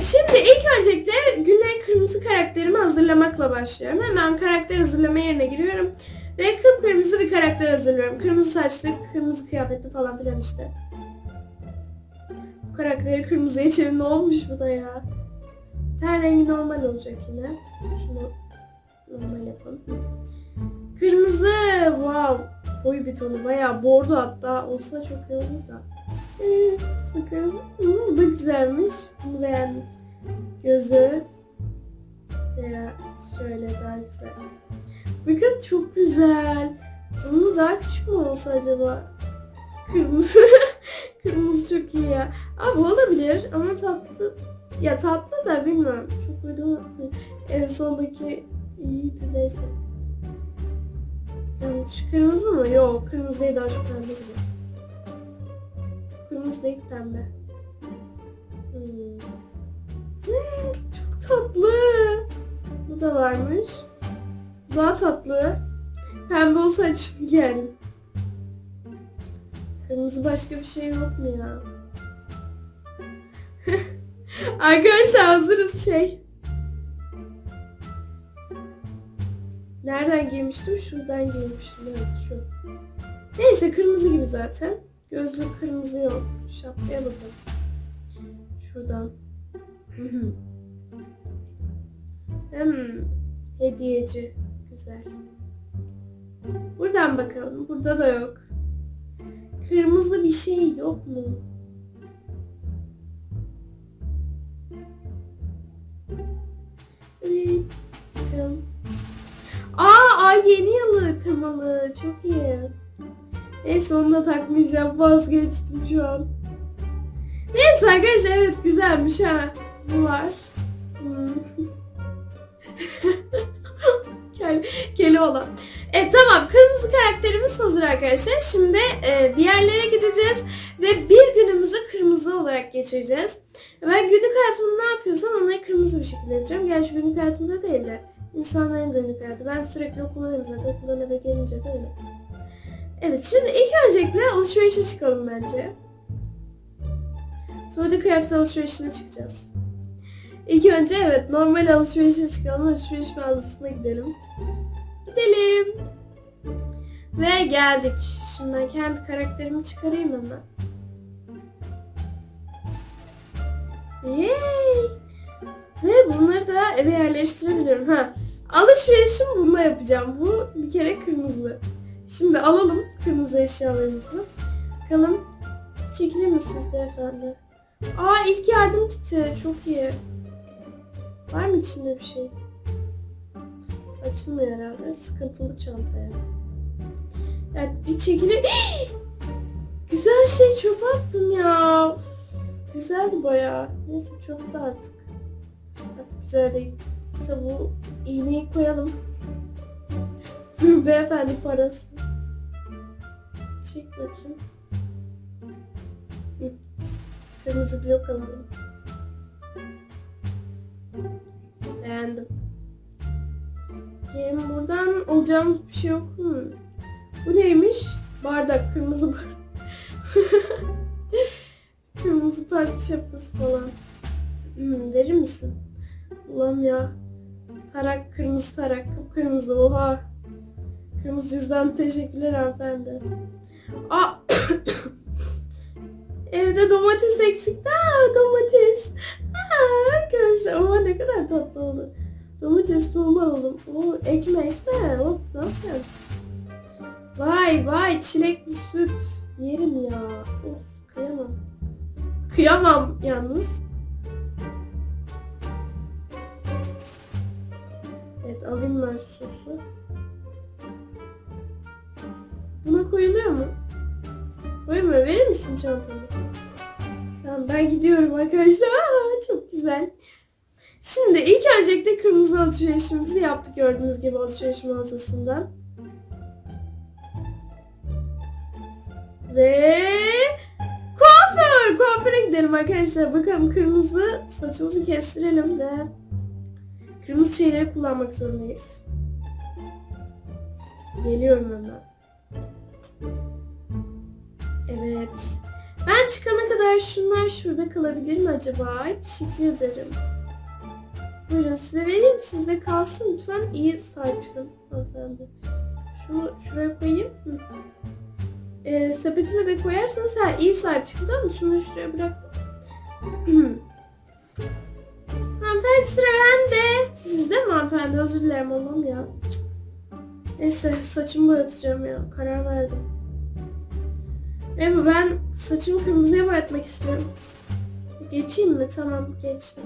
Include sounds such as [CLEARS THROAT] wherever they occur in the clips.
Şimdi ilk öncelikle güne kırmızı karakterimi hazırlamakla başlıyorum. Hemen karakter hazırlama yerine giriyorum. Ve kıpkırmızı bir karakter hazırlıyorum. Kırmızı saçlı, kırmızı kıyafetli falan filan işte. Bu karakteri kırmızıya çevir ne olmuş bu da ya. Ten rengi normal olacak yine. Şunu normal yapalım. Kırmızı wow. Koyu bir tonu bayağı bordo hatta olsa çok iyi olur da. Evet bakalım. Hmm, bu güzelmiş. Bunu beğendim. Gözü veya şöyle daha güzel. Bakın çok güzel. Bunu daha küçük mü olsa acaba? Kırmızı. [LAUGHS] Kırmızı çok iyi ya. Abi olabilir ama tatlı. Ya tatlı da bilmiyorum. Çok böyle en sondaki iyiydi neyse. Yani şu kırmızı mı? Yok kırmızı değil daha çok gibi. Kırmızı değil pembe. Hmm. Çok tatlı. Bu da varmış. Daha tatlı. Pembe olsa şunu giyerim. Kırmızı başka bir şey yok mu ya? [LAUGHS] Arkadaşlar hazırız şey. Nereden giymiştim? Şuradan giymiştim. Evet şu. Neyse kırmızı gibi zaten. Gözlük kırmızı yok. Şapkaya bakalım. Şuradan. hmm. Hediyeci. Güzel. Buradan bakalım. Burada da yok. Kırmızı bir şey yok mu? Evet. Bakalım. Aa, ay yeni yılı temalı. Çok iyi. Neyse onu da takmayacağım. Vazgeçtim şu an. Neyse arkadaşlar evet güzelmiş ha. Bu var. Hmm. [LAUGHS] Kel, olan. E tamam kırmızı karakterimiz hazır arkadaşlar. Şimdi e, bir yerlere gideceğiz ve bir günümüzü kırmızı olarak geçireceğiz. Ben günlük hayatımda ne yapıyorsam onları kırmızı bir şekilde yapacağım. Gerçi günlük hayatımda değil de insanların günlük hayatı. Ben sürekli okuldayım zaten. Okuldan eve gelince de öyle. Evet şimdi ilk öncelikle alışverişe çıkalım bence. Sonra da kıyafet alışverişine çıkacağız. İlk önce evet normal alışverişe çıkalım. Alışveriş mağazasına gidelim. Gidelim. Ve geldik. Şimdi ben kendi karakterimi çıkarayım hemen. Yay! Ve bunları da eve yerleştirebiliyorum. Ha, alışverişim bununla yapacağım. Bu bir kere kırmızı. Şimdi alalım kırmızı eşyalarımızı. Bakalım çekilir misiniz beyefendi? Aa ilk yardım kiti. Çok iyi. Var mı içinde bir şey? Açılmıyor herhalde. Sıkıntılı çanta ya. Ya bir çekilir... [GASPS] Güzel şey çöpe attım ya. Uf, güzeldi bayağı. Neyse çöpte artık. Artık güzel değil. Neyse bu iğneyi koyalım. [LAUGHS] Beyefendi parası. Çek bakayım. Hı. Kırmızı blok alalım. Beğendim. Bakayım buradan alacağımız bir şey yok mu? Bu neymiş? Bardak, kırmızı bardak. [LAUGHS] kırmızı parti şapkası falan. Hmm, verir misin? Ulan ya. Tarak, kırmızı tarak, kıpkırmızı. Oha. Kırmızı yüzden teşekkürler hanımefendi. Aa! [COUGHS] Evde domates eksikti. Aa, domates. Aa, arkadaşlar ama ne kadar tatlı oldu. Domates tohumu alalım. Oo, ekme ekme. Hop ne yapıyorsun? Vay vay çilekli süt. Yerim ya. Of kıyamam. Kıyamam yalnız. Evet alayım ben sosu. Buna koyuluyor mu? Koymuyor. Verir misin çantamı? Tamam ben gidiyorum arkadaşlar. Aa, çok güzel. Şimdi ilk öncelikle kırmızı alışverişimizi yaptık gördüğünüz gibi alışveriş mağazasından. Ve kuaför, kuaföre gidelim arkadaşlar. Bakalım kırmızı saçımızı kestirelim de kırmızı şeyleri kullanmak zorundayız. Geliyorum hemen. Evet. Ben çıkana kadar şunlar şurada kalabilir mi acaba? Teşekkür ederim. Buyurun size vereyim siz de kalsın lütfen iyi sahip çıkın. Şunu şuraya koyayım. Hı. Ee, sepetime de koyarsanız ha iyi sahip çıkın tamam? Şunu şuraya bıraktım. [CLEARS THROAT] hanımefendi sıra bende. Sizde mi hanımefendi? Özür dilerim olmam ya. Neyse saçımı boyatacağım ya. Karar verdim. Merhaba ben saçımı kırmızıya boyatmak istiyorum. Geçeyim mi? Tamam geçtim.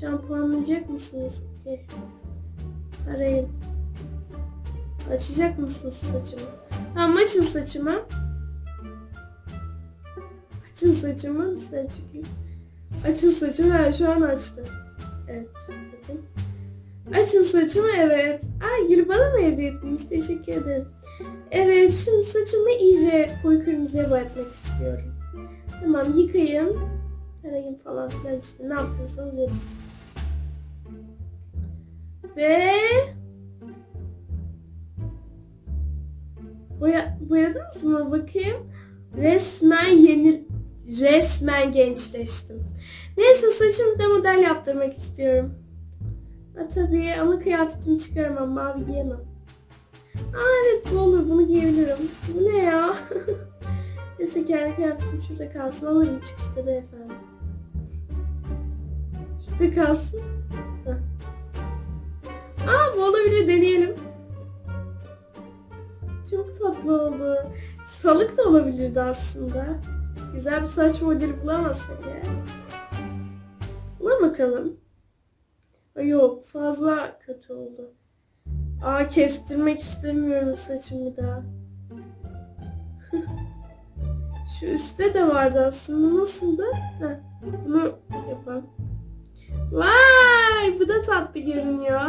Şampuanlayacak mısınız? Okey. Arayın. Açacak mısınız saçımı? Tamam açın saçımı. Açın saçımı. Sen çekil. Açın saçımı. Ha, şu an açtı. Evet. Açın saçımı. Evet. Ay gül bana mı hediye ettiniz? Teşekkür ederim. Evet şimdi saçımı iyice koyu kırmızıya boyatmak istiyorum. Tamam yıkayın. Tarayın falan filan işte ne yapıyorsanız yapın. Ve Boya, boyadınız mı bakayım? Resmen yeni resmen gençleştim. Neyse saçımı da model yaptırmak istiyorum. Ha tabii ama kıyafetimi çıkaramam mavi giyemem. Aa evet bu olur bunu giyebilirim. Bu ne ya? [LAUGHS] Neyse kendi kıyafetim şurada kalsın alırım çıkışta beyefendi. Şurada kalsın. Heh. Aa bu olabilir deneyelim. Çok tatlı oldu. Salık da olabilirdi aslında. Güzel bir saç modeli bulamazsak ya. Buna bakalım. Yok fazla kötü oldu. Aa kestirmek istemiyorum saçımı daha. [LAUGHS] Şu üstte de vardı aslında. Nasıldı? Heh, bunu yapalım. Vay bu da tatlı görünüyor.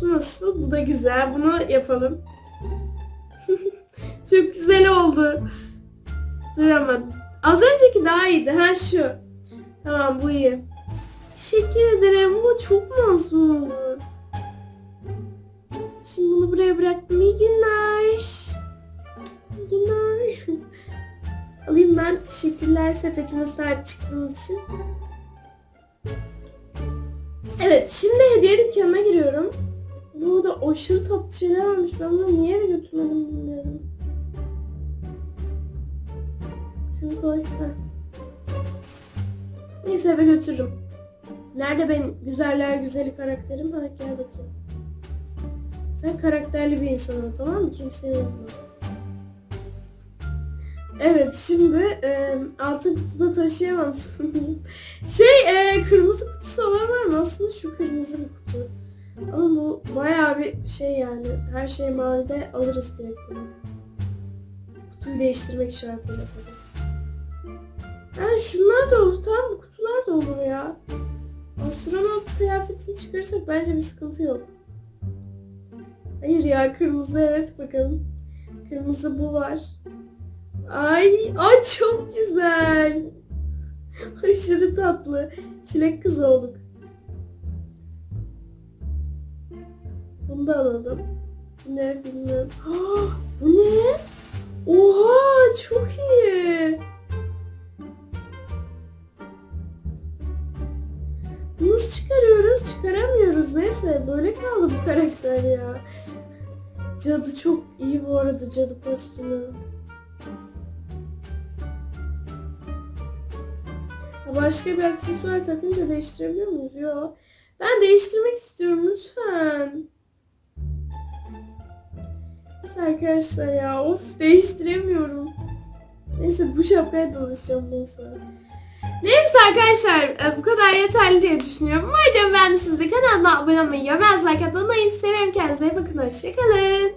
Şu nasıl? Bu da güzel. Bunu yapalım. [LAUGHS] Çok güzel oldu. Dur ama az önceki daha iyiydi. Ha şu. Tamam bu iyi. Teşekkür ederim. Bu çok masum oldu. Şimdi bunu buraya bıraktım. İyi günler. İyi günler. [LAUGHS] Alayım ben. Teşekkürler sepetine sahip çıktığınız için. Evet şimdi hediye dükkanına giriyorum. Burada aşırı tatlı şeyler varmış. Ben bunu niye eve götürmedim bilmiyorum. Şunu koy. Heh. Neyse eve götürürüm. Nerede benim güzeller güzeli karakterim? Ha gel bakayım. Sen karakterli bir insan tamam mı? Kimseye yapma. Evet şimdi e, altın kutuda taşıyamam. [LAUGHS] Şey e, kırmızı kutusu olan var mı? Aslında şu kırmızı bir kutu. Ama bu bayağı bir şey yani. Her şey mavide alırız direkt bunu. Kutuyu değiştirmek şartıyla tabii. Ha şunlar da olur. Tamam bu kutular da olur ya. Astronot kıyafetini çıkarırsak bence bir sıkıntı yok. Hayır ya kırmızı evet bakalım. Kırmızı bu var. Ay, ay çok güzel. [LAUGHS] Aşırı tatlı. Çilek kız olduk. Bunu da alalım. Ne bilmiyorum. Ah, [GASPS] bu ne? Oha çok iyi. Çıkaramıyoruz. Neyse böyle kaldı bu karakter ya. Cadı çok iyi bu arada cadı kostümü. Başka bir aksesuar takınca değiştirebiliyor muyuz? Yok. Ben değiştirmek istiyorum lütfen. Neyse arkadaşlar ya of değiştiremiyorum. Neyse bu şapkaya dolaşacağım bundan sonra. Neyse arkadaşlar e, bu kadar yeterli diye düşünüyorum. Umarım ben siz de kanalıma abone olmayı, yorumlar like atmayı severim. Kendinize iyi bakın. Hoşçakalın.